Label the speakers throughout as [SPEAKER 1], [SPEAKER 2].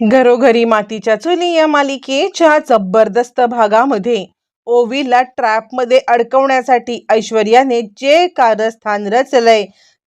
[SPEAKER 1] घरोघरी मातीच्या चुली या मालिकेच्या जबरदस्त भागामध्ये ओवीला ट्रॅपमध्ये अडकवण्यासाठी ऐश्वर्याने जे कारस्थान रचलंय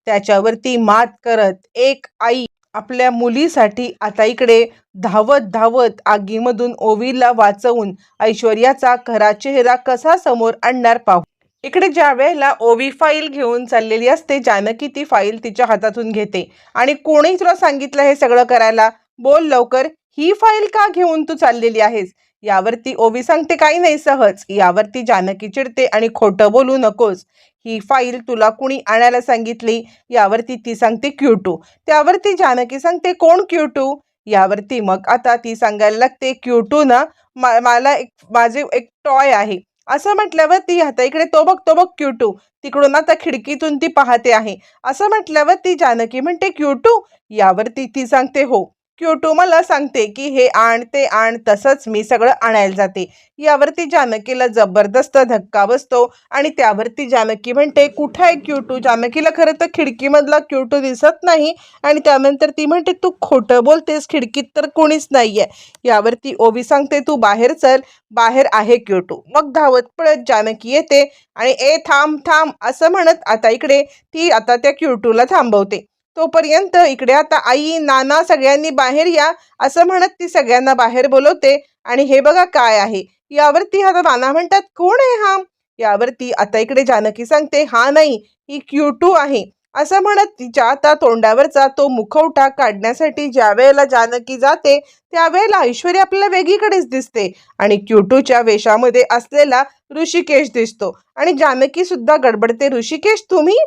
[SPEAKER 1] त्याच्यावरती मात करत एक आई आपल्या मुलीसाठी आता इकडे धावत धावत आगीमधून ओवीला वाचवून ऐश्वर्याचा खरा चेहरा कसा समोर आणणार पाहू. इकडे ज्या वेळेला ओवी फाईल घेऊन चाललेली असते जानकी ती फाईल तिच्या हातातून घेते. आणि कोणी तुला सांगितलं हे सगळं करायला? बोल लवकर. ही फाईल का घेऊन तू चाललेली आहेस? यावरती ओवी सांगते काही नाही सहज. यावरती जानकी चिडते आणि खोटं बोलू नकोस. ही फाईल तुला कुणी आणायला सांगितली? यावरती ती सांगते क्यूटू. त्यावरती जानकी सांगते कोण क्यूटू? यावरती मग आता ती सांगायला लागते क्यूटू ना मा- मला एक माझे एक टॉय आहे. असं म्हटल्यावर ती आता इकडे तो बघ तो बघ क्यूटू. तिकडून आता खिडकीतून ती पाहते आहे. असं म्हटल्यावर ती जानकी म्हणते क्यूटू? यावरती ती सांगते हो. क्युटू मला सांगते की हे आण ते आण तसंच मी सगळं आणायला जाते. यावरती जानकीला जबरदस्त धक्का बसतो आणि त्यावरती जानकी म्हणते कुठं आहे क्युटू? जानकीला खरं तर खिडकीमधला क्युटू दिसत नाही आणि त्यानंतर ती म्हणते तू खोटं बोलतेस खिडकीत तर कोणीच नाहीये. यावरती ओवी सांगते तू बाहेर चल बाहेर आहे क्युटू. मग धावत पळत जानकी येते आणि ए थांब थांब असं म्हणत आता इकडे ती आता त्या क्युटूला थांबवते. तोपर्यंत इकडे आता आई नाना सगळ्यांनी बाहेर या असं म्हणत ती सगळ्यांना बाहेर बोलवते. आणि हे बघा काय आहे. यावरती आता नाना म्हणतात कोण आहे हा? यावरती आता इकडे जानकी सांगते हा नाही ही क्यूटू आहे. असं म्हणत तिच्या आता तोंडावरचा तो मुखवटा काढण्यासाठी ज्या वेळेला जानकी जाते त्यावेळेला ऐश्वर्या आपल्याला वेगळीकडेच दिसते. आणि क्युटूच्या वेशामध्ये असलेला ऋषिकेश दिसतो. आणि जानकी सुद्धा गडबडते ऋषिकेश तुम्ही?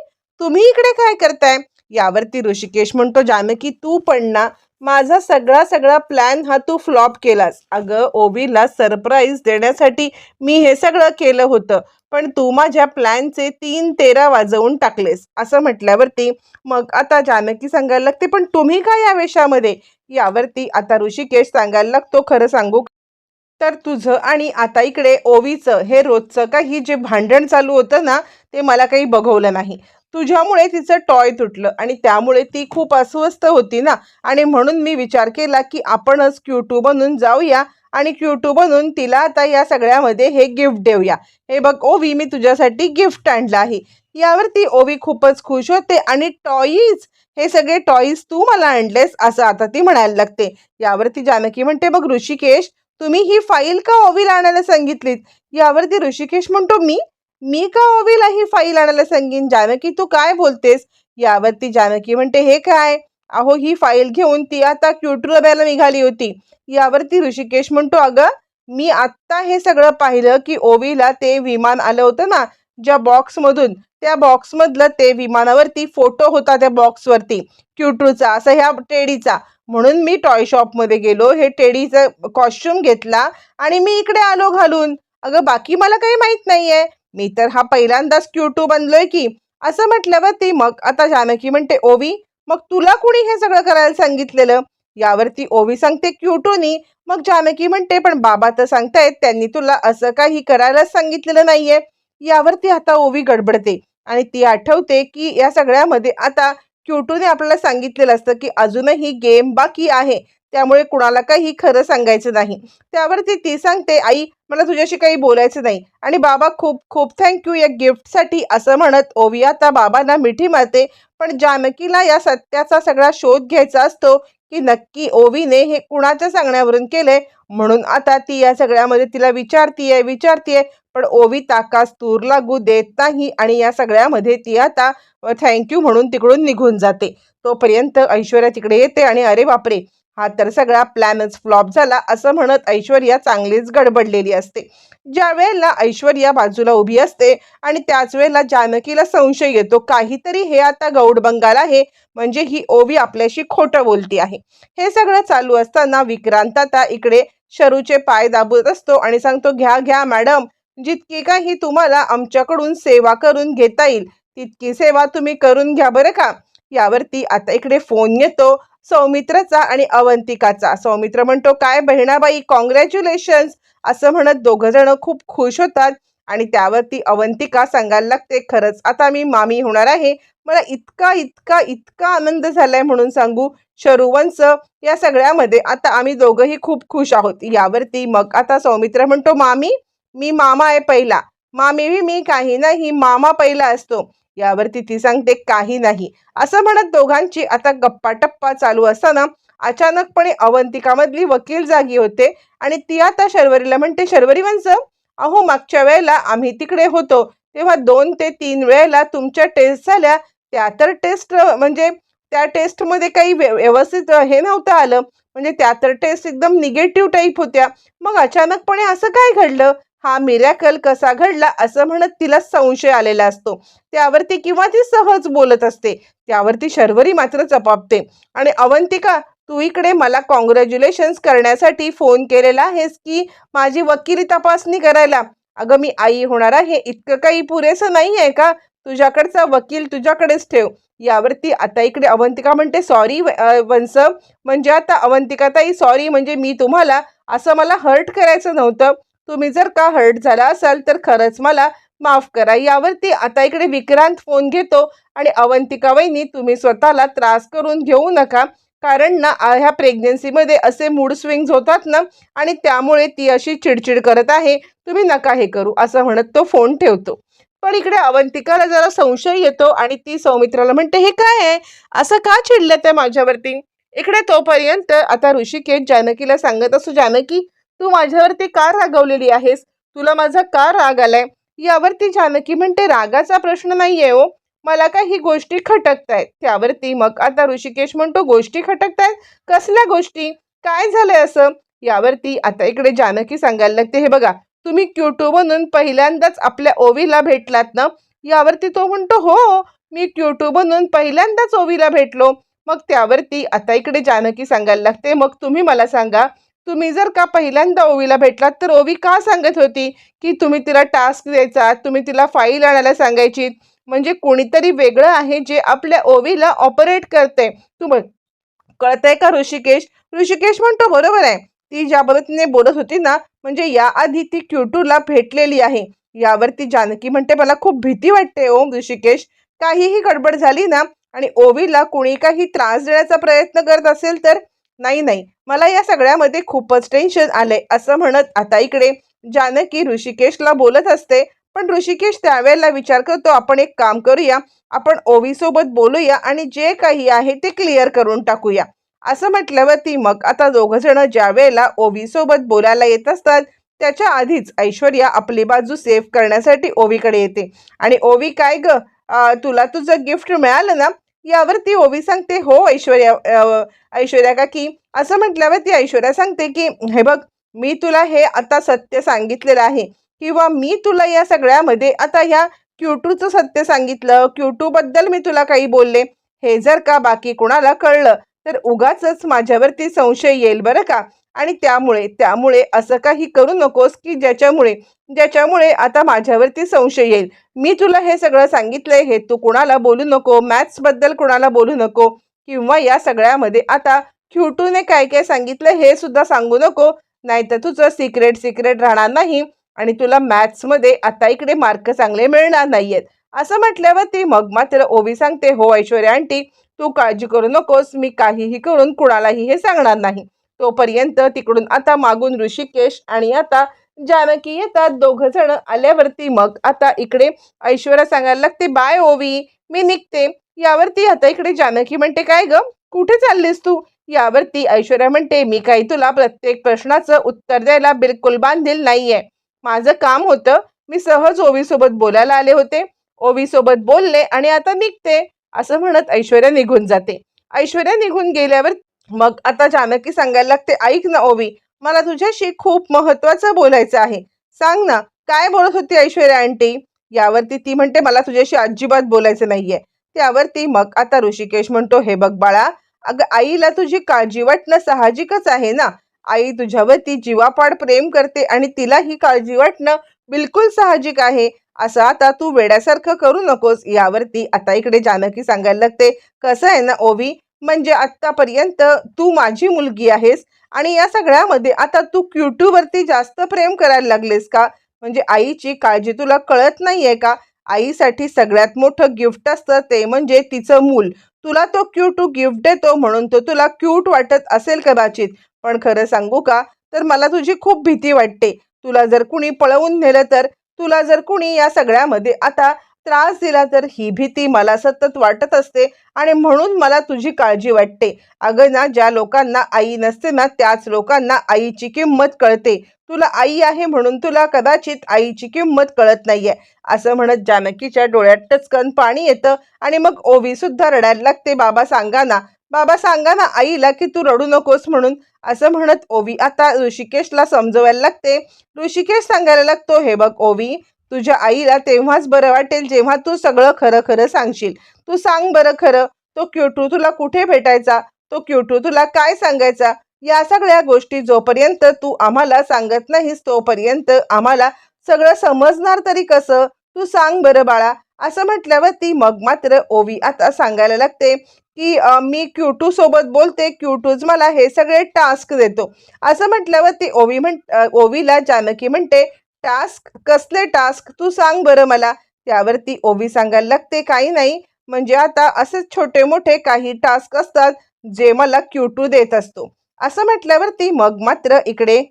[SPEAKER 1] तुम्ही इकडे काय करताय? यावरती ऋषिकेश म्हणतो जानकी तू पण ना माझा सगळा सगळा प्लॅन हा तू फ्लॉप केलास. अगं ओवीला सरप्राईज देण्यासाठी मी हे सगळं केलं होतं पण तू माझ्या प्लॅनचे तीन तेरा वाजवून टाकलेस. असं म्हटल्यावरती मग आता जानकी सांगायला लागते पण तुम्ही काय या वेशामध्ये? यावरती आता ऋषिकेश सांगायला लागतो खरं सांगू तर तुझं आणि आता इकडे ओवीचं हे रोजचं काही जे भांडण चालू होतं ना ते मला काही बघवलं नाही. तुझ्यामुळे तिचं टॉय तुटलं आणि त्यामुळे ती खूप अस्वस्थ होती ना. आणि म्हणून मी विचार केला की आपणच क्यूटू बनून जाऊया आणि क्यूटू बनून तिला आता या सगळ्यामध्ये हे गिफ्ट देऊया. हे बघ ओवी मी तुझ्यासाठी गिफ्ट आणलं आहे. यावरती ओवी खूपच खुश होते आणि टॉईज हे सगळे टॉईज तू मला आणलेस असं आता ती म्हणायला लागते. यावरती जानकी म्हणते बघ ऋषिकेश तुम्ही ही फाईल का ओवीला आणायला सांगितलीत? यावरती ऋषिकेश म्हणतो मी मी का ओवीला ही फाईल आणायला सांगीन? जानकी तू काय बोलतेस? यावरती जानकी म्हणते हे काय? अहो ही फाईल घेऊन ती आता क्युट्रोब्याला निघाली होती. यावरती ऋषिकेश म्हणतो अगं मी आत्ता हे सगळं पाहिलं की ओवीला ते विमान आलं होतं ना ज्या बॉक्समधून त्या बॉक्समधलं ते विमानावरती फोटो होता त्या बॉक्सवरती क्यूट्रूचा असा ह्या टेडीचा म्हणून मी टॉय शॉपमध्ये गेलो हे टेडीचं कॉस्ट्युम घेतला आणि मी इकडे आलो घालून. अगं बाकी मला काही माहीत नाही आहे मी तर हा पहिल्यांदाच क्यूटू बनलोय की. असं म्हटल्यावर ती मग आता जानकी म्हणते ओवी मग तुला कुणी हे सगळं करायला सांगितलेलं? यावरती ओवी सांगते क्यूटूनी मग जानकी म्हणते पण बाबा तर सांगतायत त्यांनी तुला असं काही करायलाच सांगितलेलं नाहीये. यावरती आता ओवी गडबडते आणि ती आठवते की या सगळ्यामध्ये आता क्यूटूने आपल्याला सांगितलेलं असतं की अजूनही गेम बाकी आहे. त्यामुळे कुणाला काही खरं सांगायचं नाही. त्यावरती ती सांगते आई मला तुझ्याशी काही बोलायचं नाही. आणि बाबा खूप खूप थँक्यू या गिफ्टसाठी असं म्हणत ओवी आता बाबांना मिठी मारते. पण जानकीला या सत्याचा सगळा शोध घ्यायचा असतो की नक्की ओवीने हे कुणाच्या सांगण्यावरून केलंय? म्हणून आता ती या सगळ्यामध्ये तिला विचारतीये विचारतीये. पण ओवी ताकास तूर लागू देत नाही आणि या सगळ्यामध्ये ती आता थँक्यू म्हणून तिकडून निघून जाते. तोपर्यंत ऐश्वर्या तिकडे येते आणि अरे बापरे! हा तर सगळा प्लॅनच फ्लॉप झाला असं म्हणत ऐश्वर्या चांगलीच गडबडलेली असते. ज्या वेळेला ऐश्वर्या बाजूला उभी असते आणि त्याच वेळेला जानकीला संशय येतो काहीतरी हे आता गौड बंगाल आहे म्हणजे ही ओवी आपल्याशी खोटं बोलती आहे. हे सगळं चालू असताना विक्रांत आता इकडे शरूचे पाय दाबत असतो आणि सांगतो घ्या घ्या मॅडम जितकी काही तुम्हाला आमच्याकडून सेवा करून घेता येईल तितकी सेवा तुम्ही करून घ्या बरं का. यावरती आता इकडे फोन येतो. सौमित्रचा आणि अवंतिकाचा. सौमित्र म्हणतो काय बहिणाबाई कॉंग्रॅच्युलेशन्स असं म्हणत दोघ जण खूप खुश होतात आणि त्यावरती अवंतिका सांगायला लागते खरंच आता मी मामी होणार आहे. मला इतका इतका इतका आनंद झालाय म्हणून सांगू शरुवंश या सगळ्यामध्ये आता आम्ही दोघंही खूप खुश आहोत. यावरती मग आता सौमित्र म्हणतो मामी मी मामा आहे पहिला. मामी मी काही नाही. मामा पहिला असतो. यावरती ती सांगते काही नाही. असं म्हणत दोघांची आता गप्पा टप्पा चालू असताना अचानकपणे अवंतिकामधली वकील जागी होते आणि ती आता शर्वरीला म्हणते शर्वरी वंश अहो मागच्या वेळेला आम्ही तिकडे होतो तेव्हा दोन ते तीन वेळेला तुमच्या टेस्ट झाल्या. त्या तर टेस्ट म्हणजे त्या टेस्टमध्ये काही व्य- व्यवस्थित हे नव्हतं आलं. म्हणजे त्या तर टेस्ट एकदम निगेटिव्ह टाईप होत्या. मग अचानकपणे असं काय घडलं? हा मिरॅकल कसा घडला असं म्हणत तिला संशय आलेला असतो. त्यावरती किंवा ती सहज बोलत असते. त्यावरती शर्वरी मात्र चपापते. आणि अवंतिका तू इकडे मला कॉंग्रॅच्युलेशन्स करण्यासाठी फोन केलेला आहेस की माझी वकिली तपासणी करायला? अगं मी आई होणार आहे. इतकं काही पुरेसं नाही आहे का? तुझ्याकडचा वकील तुझ्याकडेच ठेव. यावरती आता इकडे अवंतिका म्हणते सॉरी वंश म्हणजे आता अवंतिका ताई सॉरी म्हणजे मी तुम्हाला असं मला हर्ट करायचं नव्हतं. तुम्ही जर का हर्ट झाला असाल तर खरंच मला माफ करा. यावरती आता इकडे विक्रांत फोन घेतो आणि अवंतिका वहिनी तुम्ही स्वतःला त्रास करून घेऊ नका. कारण ना ह्या प्रेग्नेन्सीमध्ये असे मूड स्विंग्स होतात ना आणि त्यामुळे ती अशी चिडचिड करत आहे. तुम्ही नका हे करू असं म्हणत तो फोन ठेवतो. पण इकडे अवंतिकाला जरा संशय येतो आणि ती सौमित्राला म्हणते हे काय आहे? असं का चिडलं त्या माझ्यावरती? इकडे तोपर्यंत आता ऋषिकेश जानकीला सांगत असो जानकी तू माझ्यावरती का रागवलेली आहेस? तुला माझा का राग आलाय? यावरती जानकी म्हणते रागाचा प्रश्न नाहीये हो. मला काही गोष्टी खटकतायत? त्यावरती मग आता ऋषिकेश म्हणतो गोष्टी खटकतायत? कसल्या गोष्टी? काय झालंय असं? यावरती आता इकडे जानकी सांगायला लागते हे बघा तुम्ही क्यूटू बनून पहिल्यांदाच आपल्या ओवीला भेटलात ना? यावरती तो म्हणतो हो मी क्यूटू बनून पहिल्यांदाच ओवीला भेटलो. मग त्यावरती आता इकडे जानकी सांगायला लागते मग तुम्ही मला सांगा तुम्ही जर का पहिल्यांदा ओवीला भेटलात तर ओवी का सांगत होती की तुम्ही तिला टास्क द्यायचा तुम्ही तिला फाईल आणायला सांगायची? म्हणजे कोणीतरी वेगळं आहे जे आपल्या ओवीला ऑपरेट करते तू तुम कळतंय का ऋषिकेश? ऋषिकेश म्हणतो बरोबर आहे. ती ज्या पद्धतीने बोलत होती ना म्हणजे याआधी ती क्यूटूला भेटलेली आहे. यावरती जानकी म्हणते मला खूप भीती वाटते ओ ऋषिकेश. काहीही गडबड झाली ना आणि ओवीला कोणी काही त्रास देण्याचा प्रयत्न करत असेल तर नाही नाही. मला या सगळ्यामध्ये खूपच टेन्शन आलंय असं म्हणत आता इकडे जानकी ऋषिकेशला बोलत असते. पण ऋषिकेश त्यावेळेला विचार करतो आपण एक काम करूया आपण ओवीसोबत बोलूया आणि जे काही आहे ते क्लिअर करून टाकूया. असं म्हटल्यावरती मग आता दोघ जण ज्या वेळेला बोलायला येत असतात त्याच्या आधीच ऐश्वर्या आपली बाजू सेव्ह करण्यासाठी ओवीकडे येते. आणि ओवी काय ग? तुला तुझं गिफ्ट मिळालं ना? यावरती ओवी सांगते. हो ऐश्वर्या ऐश्वर्या का की असं म्हटल्यावर ती ऐश्वर्या सांगते की हे बघ मी तुला हे आता सत्य सांगितलेलं आहे. किंवा मी तुला या सगळ्यामध्ये आता ह्या क्यूटूचं सत्य सांगितलं. क्यूटूबद्दल मी तुला काही बोलले. हे जर का बाकी कुणाला कळलं तर उगाच माझ्यावरती संशय येईल बरं का. आणि त्यामुळे त्यामुळे असं काही करू नकोस की ज्याच्यामुळे ज्याच्यामुळे आता माझ्यावरती संशय येईल. मी तुला हे सगळं सांगितलंय हे तू कुणाला बोलू नको मॅथ्सबद्दल कुणाला बोलू नको किंवा या सगळ्यामध्ये आता क्यूटूने काय काय सांगितलं हे सुद्धा सांगू नको. नाहीतर तुझं सिक्रेट सिक्रेट राहणार नाही आणि तुला मॅथ्समध्ये आता इकडे मार्क चांगले मिळणार नाहीयेत. असं म्हटल्यावर ती मग मात्र ओवी सांगते हो ऐश्वर्या आंटी तू काळजी करू नकोस मी काहीही करून कुणालाही हे सांगणार नाही. तोपर्यंत तिकडून आता मागून ऋषिकेश आणि आता जानकी येतात. दोघ जण आल्यावरती मग आता इकडे ऐश्वर्या सांगायला लागते बाय ओवी मी निघते. यावरती आता इकडे जानकी म्हणते काय ग? कुठे चाललीस तू? यावरती ऐश्वर्या म्हणते मी काही तुला प्रत्येक प्रश्नाचं उत्तर द्यायला बिलकुल बांधील नाहीये. माझं काम होतं मी सहज ओवीसोबत बोलायला आले होते. ओवीसोबत बोलले आणि आता निघते. असं म्हणत ऐश्वर्या निघून जाते. ऐश्वर्या निघून गेल्यावर मग आता जानकी सांगायला लागते ऐक ना ओवी मला तुझ्याशी खूप महत्वाचं बोलायचं आहे. सांग ना काय बोलत होती ऐश्वर्या आंटी? यावरती ती म्हणते मला तुझ्याशी अजिबात बोलायचं नाहीये. त्यावरती मग आता ऋषिकेश म्हणतो हे बघ बाळा अगं आईला तुझी काळजी वाटणं साहजिकच आहे ना. आई तुझ्यावरती जीवापाड प्रेम करते आणि तिला ही काळजी वाटणं बिलकुल साहजिक आहे. असं आता तू वेड्यासारखं करू नकोस. यावरती आता इकडे जानकी सांगायला लागते कसं आहे ना ओवी म्हणजे आत्तापर्यंत तू माझी मुलगी आहेस आणि या सगळ्यामध्ये आता तू क्यूटूवरती जास्त प्रेम करायला लागलेस का? म्हणजे आईची काळजी तुला कळत नाही आहे का? आईसाठी सगळ्यात मोठं गिफ्ट असतं ते म्हणजे तिचं मूल. तुला तो क्यूट टू गिफ्ट देतो म्हणून तो तुला क्यूट वाटत असेल कदाचित. पण खरं सांगू का? तर मला तुझी खूप भीती वाटते. तुला जर कुणी पळवून नेलं तर तुला जर कुणी या सगळ्यामध्ये आता त्रास दिला तर ही भीती मला सतत वाटत असते आणि म्हणून मला तुझी काळजी वाटते. अगं ना ज्या लोकांना आई नसते ना त्याच लोकांना आईची किंमत कळते. तुला आई आहे म्हणून तुला कदाचित आईची किंमत कळत नाहीये. असं म्हणत जानकीच्या डोळ्यात टचकन पाणी येतं आणि मग ओवी सुद्धा रडायला लागते. बाबा सांगा ना बाबा सांगा ना आईला की तू रडू नकोस म्हणून. असं म्हणत ओवी आता ऋषिकेशला समजवायला लागते. ऋषिकेश सांगायला लागतो हे बघ ओवी तुझ्या आईला तेव्हाच बरं वाटेल जेव्हा तू सगळं खरं खरं सांगशील. तू सांग बरं खरं तो क्युटू तुला कुठे भेटायचा? तो क्युटू तुला काय सांगायचा? या सगळ्या गोष्टी जोपर्यंत तू आम्हाला सांगत नाहीस तोपर्यंत आम्हाला सगळं समजणार तरी कसं? तू सांग बरं बाळा. असं म्हटल्यावर ती मग मात्र ओवी आता सांगायला लागते की मी क्युटू सोबत बोलते क्युटूज मला हे सगळे टास्क देतो. असं म्हटल्यावर ती ओवी म्हण ओवीला जानकी म्हणते टास्क? कसले टास्क? तू सांग बरं मला. त्यावरती ओवी सांगायला लागते काही नाही. म्हणजे आता असेच छोटे मोठे काही टास्क असतात जे मला क्यूटू देत असतो. असं म्हटल्यावरती मग मात्र इकडे.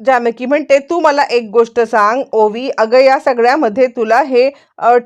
[SPEAKER 1] जानकी म्हणते तू मला एक गोष्ट सांग ओवी अगं या सगळ्यामध्ये तुला हे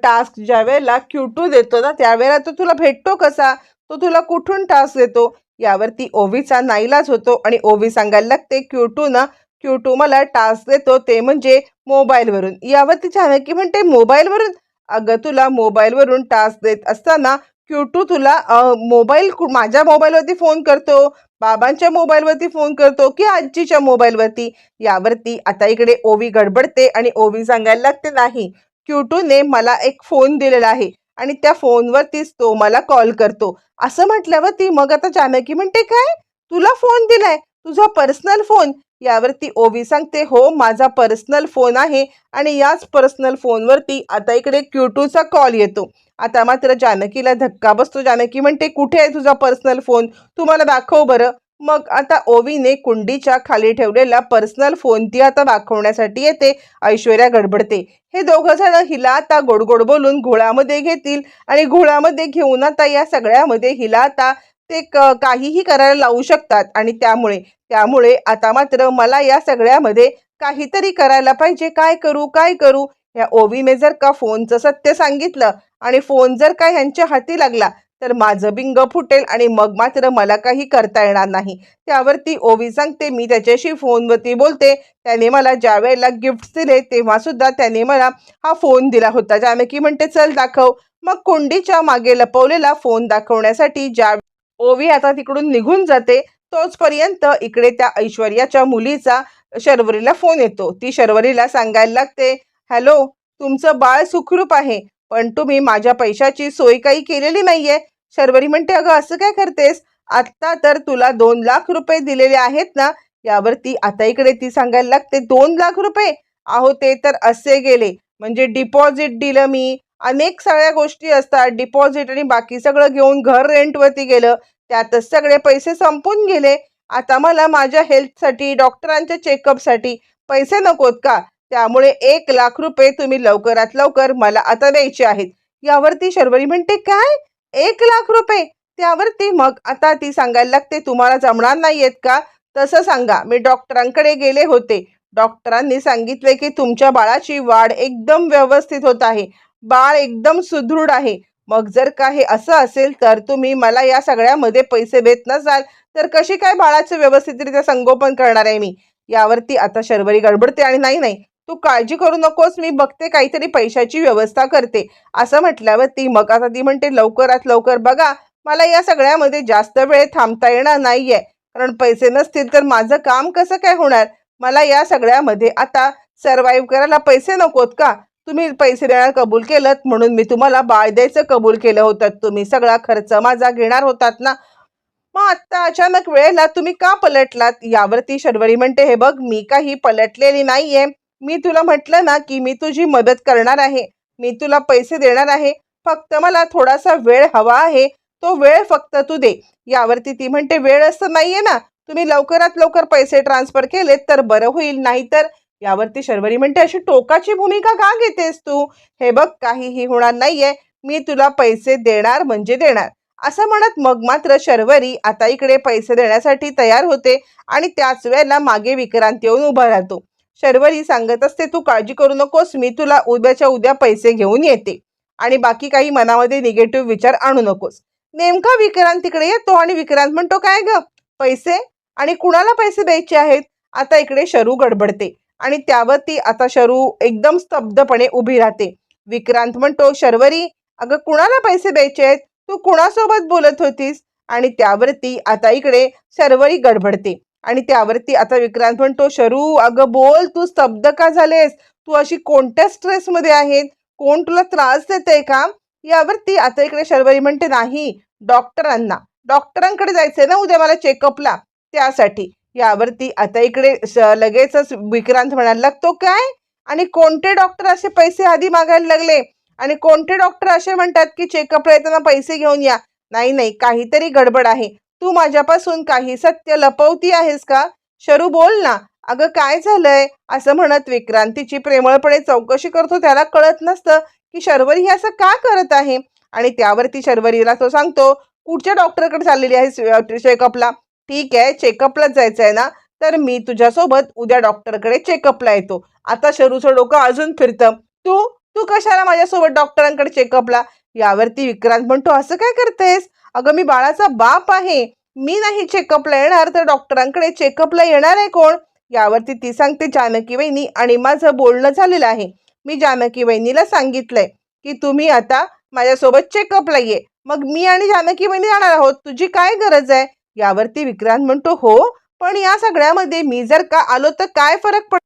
[SPEAKER 1] टास्क ज्या वेळेला क्यूटू देतो ना त्यावेळेला तो तुला भेटतो कसा? तो तुला कुठून टास्क देतो? यावरती ओवीचा नाईलाज होतो आणि ओवी सांगायला लागते क्यूटू ना क्यूटू मला टास्क देतो ते म्हणजे मोबाईलवरून यावरती जानकी म्हणते मोबाईलवरून अगं तुला मोबाईलवरून टास्क देत असताना क्यूटू तुला मोबाईल कु- माझ्या मोबाईलवरती फोन करतो बाबांच्या मोबाईलवरती फोन करतो की आजीच्या मोबाईलवरती यावरती आता इकडे ओवी गडबडते आणि ओवी सांगायला लागते नाही क्यूटूने मला एक फोन दिलेला आहे आणि त्या फोनवरतीच तो मला कॉल करतो. असं म्हटल्यावरती मग आता जानकी म्हणते काय? तुला फोन दिलाय? तुझा पर्सनल फोन यावरती ओवी सांगते हो माझा पर्सनल फोन आहे आणि याच पर्सनल फोनवरती आता इकडे क्यूटूचा कॉल येतो. आता मात्र जानकीला धक्का बसतो. जानकी म्हणते कुठे आहे तुझा पर्सनल फोन तू मला दाखव बरं. मग आता ओवीने कुंडीच्या खाली ठेवलेला पर्सनल फोन ती आता दाखवण्यासाठी येते. ऐश्वर्या गडबडते. हे दोघं जण हिला आता गोड गोड बोलून घोळामध्ये घेतील आणि घोळामध्ये घेऊन आता या सगळ्यामध्ये हिला आता ते क काहीही करायला लावू शकतात आणि त्यामुळे त्यामुळे आता मात्र मला या सगळ्यामध्ये काहीतरी करायला पाहिजे. काय करू काय करू? या ओवीने जर का फोनचं सत्य सांगितलं आणि फोन जर का ह्यांच्या हाती लागला तर माझं बिंग फुटेल आणि मग मात्र मला काही करता येणार नाही. त्यावरती ओवी सांगते मी त्याच्याशी फोनवरती बोलते. त्याने मला ज्या वेळेला गिफ्ट दिले तेव्हा सुद्धा त्याने मला हा फोन दिला होता. जानकी म्हणते चल दाखव. मग कुंडीच्या मागे लपवलेला फोन दाखवण्यासाठी ज्या ओवी आता तिकडून निघून जाते तोचपर्यंत इकडे त्या ऐश्वर्याच्या मुलीचा शर्वरीला फोन येतो. ती शर्वरीला सांगायला लागते हॅलो तुमचं बाळ सुखरूप आहे पण तुम्ही माझ्या पैशाची सोय काही केलेली नाहीये. शर्वरी म्हणते अगं असं काय करतेस? आत्ता तर तुला दोन लाख रुपये दिलेले आहेत ना यावर ती आता इकडे ती सांगायला लागते दोन लाख रुपये? आहो ते तर असे गेले. म्हणजे डिपॉझिट दिलं मी. अनेक सगळ्या गोष्टी असतात. डिपॉझिट आणि बाकी सगळं घेऊन घर रेंटवरती गेलं. त्यातच सगळे पैसे संपून गेले. आता मला माझ्या हेल्थसाठी डॉक्टरांच्या चेकअपसाठी पैसे नकोत का? त्यामुळे एक लाख रुपये तुम्ही लवकरात लवकर मला आता द्यायचे आहेत. यावरती शर्वरी म्हणते काय? एक लाख रुपये? त्यावरती मग आता ती सांगायला लागते तुम्हाला जमणार नाहीयेत का? तसं सांगा. मी डॉक्टरांकडे गेले होते. डॉक्टरांनी सांगितले की तुमच्या बाळाची वाढ एकदम व्यवस्थित होत आहे. बाळ एकदम सुदृढ आहे. मग जर का हे असं असेल तर तुम्ही मला या सगळ्यामध्ये पैसे देत नसाल तर कशी काय बाळाचं व्यवस्थितरित्या संगोपन करणार आहे मी? यावरती आता शर्वरी गडबडते आणि नाही नाही तू काळजी करू नकोस मी बघते काहीतरी पैशाची व्यवस्था करते. असं म्हटल्यावर ती मग आता ती म्हणते लवकरात लवकर बघा मला या सगळ्यामध्ये जास्त वेळ थांबता येणार नाहीये. कारण पैसे नसतील तर माझं काम कसं काय होणार? मला या सगळ्यामध्ये आता सर्वाईव्ह करायला पैसे नकोत का? तुम्ही पैसे देणार कबूल केलं म्हणून मी तुम्हाला बाळ द्यायचं कबूल केलं होतं. तुम्ही सगळा खर्च माझा घेणार होतात ना? मग आत्ता अचानक वेळेला तुम्ही का पलटलात? यावरती शर्वरी म्हणते हे बघ मी काही पलटलेली नाहीये. मी तुला म्हटलं ना की मी तुझी मदत करणार आहे. मी तुला पैसे देणार आहे. फक्त मला थोडासा वेळ हवा आहे. तो वेळ फक्त तू दे. यावरती ती म्हणते वेळ असं नाहीये ना. तुम्ही लवकरात लवकर पैसे ट्रान्सफर केलेत तर बरं होईल. नाहीतर यावरती शर्वरी म्हणते अशी टोकाची भूमिका का घेतेस तू? हे बघ काहीही होणार नाहीये. मी तुला पैसे देणार म्हणजे देणार. असं म्हणत मग मात्र शर्वरी आता इकडे पैसे देण्यासाठी तयार होते आणि त्याच वेळेला मागे विक्रांत येऊन उभा राहतो. शर्वरी सांगत असते तू काळजी करू नकोस मी तुला उद्याच्या उद्या पैसे घेऊन येते आणि बाकी काही मनामध्ये निगेटिव्ह विचार आणू नकोस. नेमका विक्रांत तिकडे येतो आणि विक्रांत म्हणतो काय ग? पैसे? आणि कुणाला पैसे द्यायचे आहेत? आता इकडे शरू गडबडते. आणि त्यावरती आता शरू एकदम स्तब्धपणे उभी राहते. विक्रांत म्हणतो शर्वरी अगं कुणाला पैसे द्यायचे आहेत? तू कुणासोबत बोलत होतीस? आणि त्यावरती आता इकडे शर्वरी गडबडते. आणि त्यावरती आता विक्रांत म्हणतो शरू अगं बोल तू स्तब्ध का झालेस? तू अशी कोणत्या स्ट्रेसमध्ये आहे कोण तुला त्रास देते का? यावरती आता इकडे शर्वरी म्हणते नाही डॉक्टरांना. डॉक्टरांकडे जायचंय ना उद्या मला चेकअपला त्यासाठी. यावरती आता इकडे स- लगेचच विक्रांत म्हणायला लागतो काय? आणि कोणते डॉक्टर असे पैसे आधी मागायला लागले? आणि कोणते डॉक्टर असे म्हणतात की चेकअपला येताना पैसे घेऊन या? नाही नाही काहीतरी गडबड आहे. तू माझ्यापासून काही सत्य लपवती आहेस का? शरू बोल ना. अगं काय झालंय? असं म्हणत विक्रांतीची प्रेमळपणे चौकशी करतो. त्याला कळत नसतं की शर्वरी हे असं का करत आहे? आणि त्यावरती शर्वरीला तो सांगतो कुठच्या डॉक्टरकडे चाललेली आहे चेकअपला ठीक आहे चेकअपलाच जायचं आहे ना तर मी तुझ्यासोबत उद्या डॉक्टरकडे चेकअपला येतो. आता शरूचं डोकं अजून फिरतं. तू तू कशाला माझ्यासोबत डॉक्टरांकडे चेकअपला यावरती विक्रांत म्हणतो असं काय करतेस? अगं मी बाळाचा बाप आहे. मी नाही चेकअपला येणार तर डॉक्टरांकडे चेकअपला येणार आहे कोण? यावरती ती सांगते जानकी वहिनी आणि माझं बोलणं झालेलं आहे. मी जानकी वहिनीला सांगितलंय की तुम्ही आता माझ्यासोबत चेकअपला ये. मग मी आणि जानकी वहिनी जाणार आहोत. तुझी काय गरज आहे? यावरती विक्रांत म्हणतो हो पण या सगळ्यामध्ये मी जर का आलो तर काय फरक पड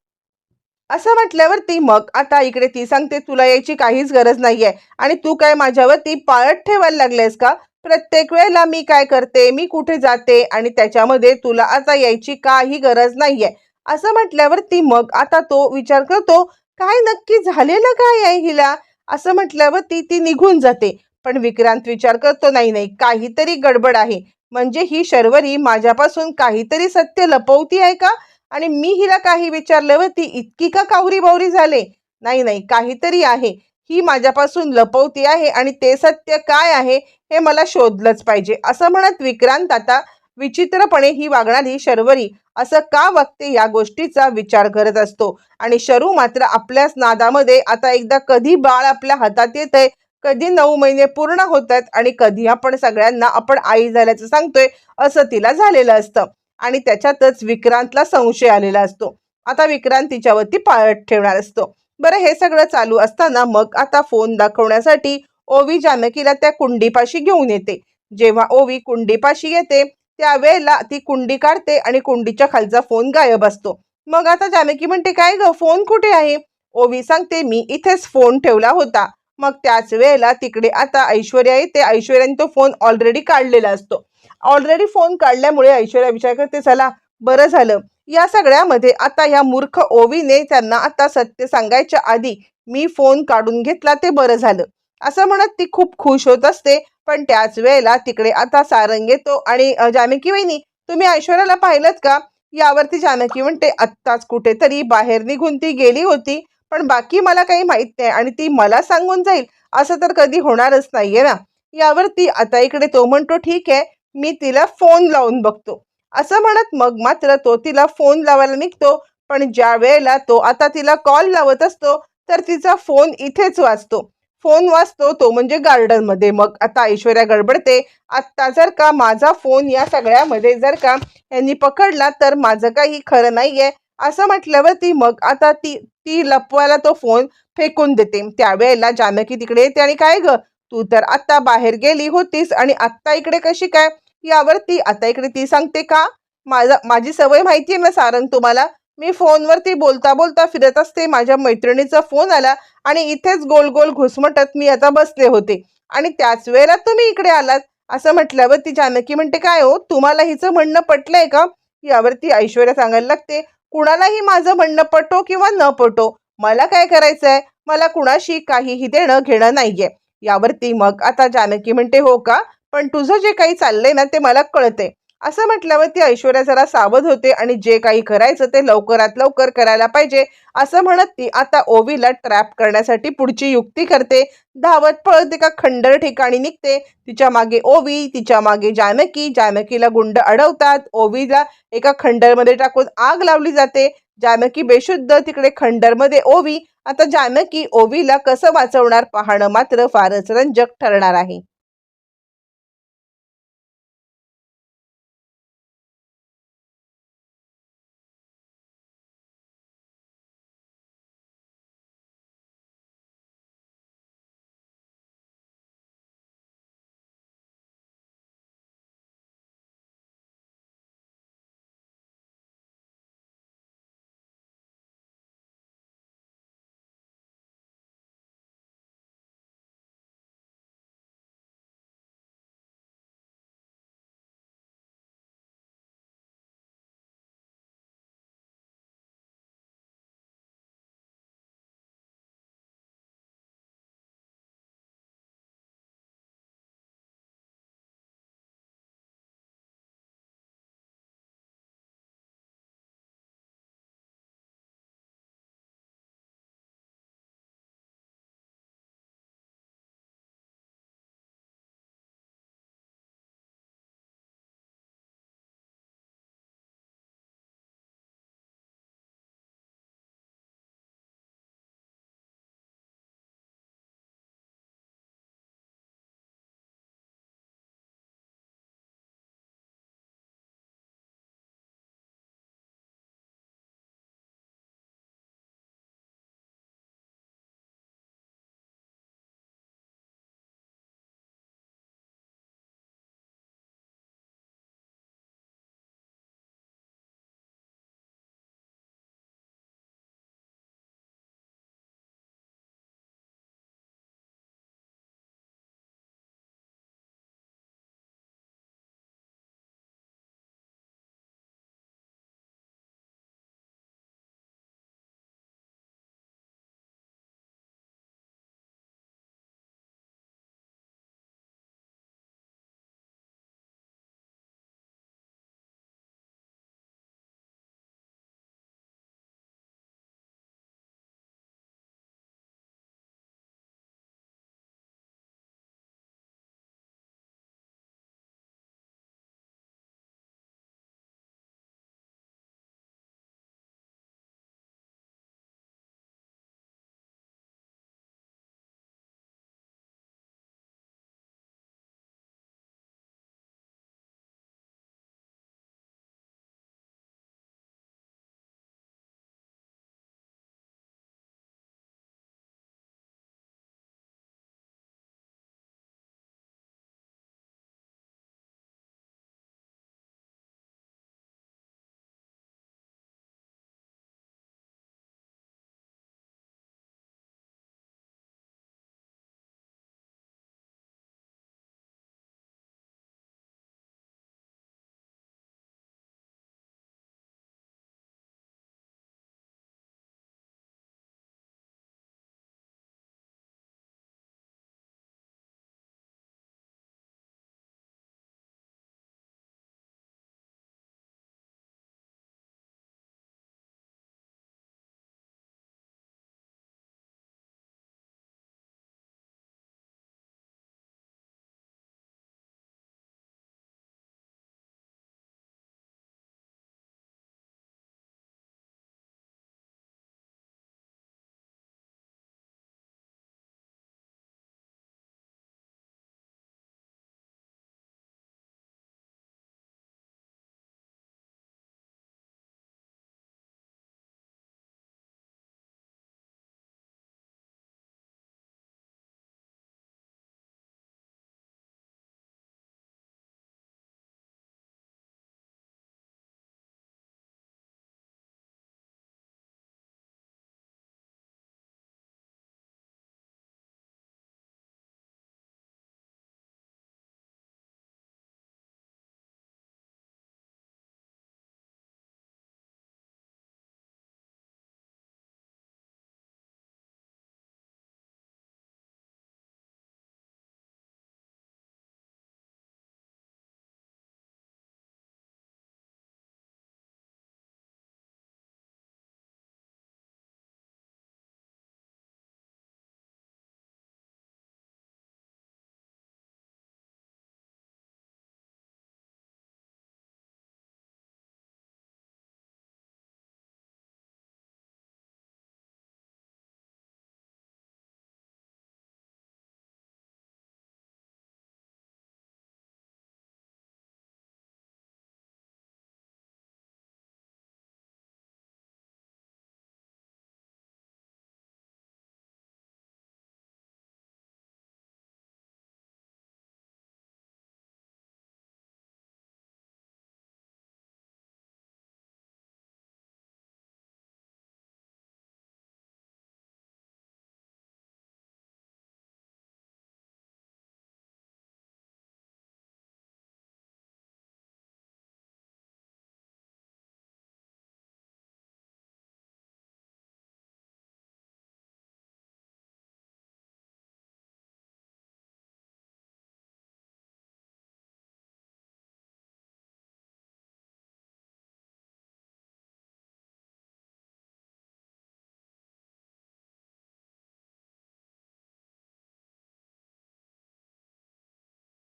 [SPEAKER 1] असं म्हटल्यावरती मग आता इकडे ती सांगते तुला यायची काहीच गरज नाहीये. आणि तू काय माझ्यावरती पाळत ठेवायला लागलेस का? प्रत्येक वेळेला मी काय करते? मी कुठे जाते? आणि त्याच्यामध्ये तुला आता यायची काही गरज नाहीये. असं म्हटल्यावरती मग आता तो विचार करतो काय नक्की झालेलं काय आहे हिला? असं म्हटल्यावरती ती निघून जाते. पण विक्रांत विचार करतो नाही नाही काहीतरी गडबड आहे. म्हणजे ही शर्वरी माझ्यापासून काहीतरी सत्य लपवती आहे का? आणि मी हिला काही विचारल्यावरती इतकी का कावरी बावरी झाले? नाही नाही काहीतरी आहे. ही माझ्यापासून लपवती आहे आणि ते सत्य काय आहे हे मला शोधलंच पाहिजे. असं म्हणत विक्रांत आता विचित्रपणे ही वागणारी शर्वरी असं का वागते या गोष्टीचा विचार करत असतो. आणि शरू मात्र आपल्याच नादामध्ये आता एकदा कधी बाळ आपल्या हातात येतंय कधी नऊ महिने पूर्ण होत आहेत आणि कधी आपण सगळ्यांना आपण आई झाल्याचं सांगतोय असं तिला झालेलं असतं. आणि त्याच्यातच विक्रांतला संशय आलेला असतो. आता विक्रांत तिच्यावरती पाळत ठेवणार असतो. बरं हे सगळं चालू असताना मग आता फोन दाखवण्यासाठी ओवी जानकीला त्या कुंडीपाशी घेऊन येते. जेव्हा ओवी कुंडीपाशी येते त्यावेळेला ती कुंडी काढते आणि कुंडीच्या खालचा फोन गायब असतो. मग आता जानकी म्हणते काय ग फोन कुठे आहे? ओवी सांगते मी इथेच फोन ठेवला होता. मग त्याच वेळेला तिकडे आता ऐश्वर्या येते. ऐश्वर्याने तो फोन ऑलरेडी काढलेला असतो. ऑलरेडी फोन काढल्यामुळे ऐश्वर्या विचार करते चला बरं झालं. या सगळ्यामध्ये आता या मूर्ख ओवीने त्यांना आता सत्य सांगायच्या आधी मी फोन काढून घेतला ते बरं झालं. असं म्हणत ती खूप खुश होत असते. पण त्याच वेळेला तिकडे आता सारंग येतो आणि जानकी वहिनी तुम्ही ऐश्वर्याला पाहिलं का? यावरती जानकी म्हणते आत्ताच कुठेतरी बाहेर निघून ती गेली होती. पण बाकी मला काही माहीत नाही आणि ती मला सांगून जाईल असं तर कधी होणारच नाहीये ना. यावरती आता इकडे तो म्हणतो ठीक आहे मी तिला फोन लावून बघतो. असं म्हणत मग मात्र तो तिला फोन लावायला निघतो पण ज्या वेळेला तो आता तिला कॉल लावत असतो तर तिचा फोन इथेच वाजतो. फोन वाजतो तो म्हणजे गार्डनमध्ये. मग आता ऐश्वर्या गडबडते. आत्ता जर का माझा फोन या सगळ्यामध्ये जर का यांनी पकडला तर माझं काही खरं नाहीये. असं म्हटल्यावरती मग आता ती ती लपवायला तो फोन फेकून देते. त्यावेळेला जानकी तिकडे येते आणि काय ग? तू तर आत्ता बाहेर गेली होतीस आणि आत्ता इकडे कशी काय? यावरती आता इकडे ती सांगते का? माझा माझी सवय माहिती आहे ना सारंग तुम्हाला? मी फोनवरती बोलता बोलता फिरत असते माझ्या मैत्रिणीचा फोन आला आणि इथेच गोल गोल घुसमटत मी आता बसले होते. आणि त्याच वेळेला तुम्ही इकडे आलात. असं म्हटल्यावर ती जानकी म्हणते काय हो? तुम्हाला हिचं म्हणणं पटलंय का? यावरती ऐश्वर्या सांगायला लागते कुणालाही माझं म्हणणं पटो किंवा न पटो मला काय करायचं आहे मला कुणाशी काहीही देणं घेणं नाहीये. यावरती मग आता जानकी म्हणते हो का? पण तुझं जे काही चाललंय ना ते मला कळते असं म्हटल्यावर ती ऐश्वर्या जरा सावध होते आणि जे काही करायचं ते लवकरात लवकर करायला पाहिजे. असं म्हणत ती आता ओवीला ट्रॅप करण्यासाठी पुढची युक्ती करते. धावत पळत एका खंडर ठिकाणी निघते. तिच्यामागे ओवी तिच्यामागे जानकी जानकीला गुंड अडवतात. ओवीला एका खंडरमध्ये टाकून आग लावली जाते. जानकी बेशुद्ध तिकडे खंडरमध्ये ओवी. आता जानकी ओवीला कसं वाचवणार पाहणं मात्र फारच रंजक ठरणार आहे.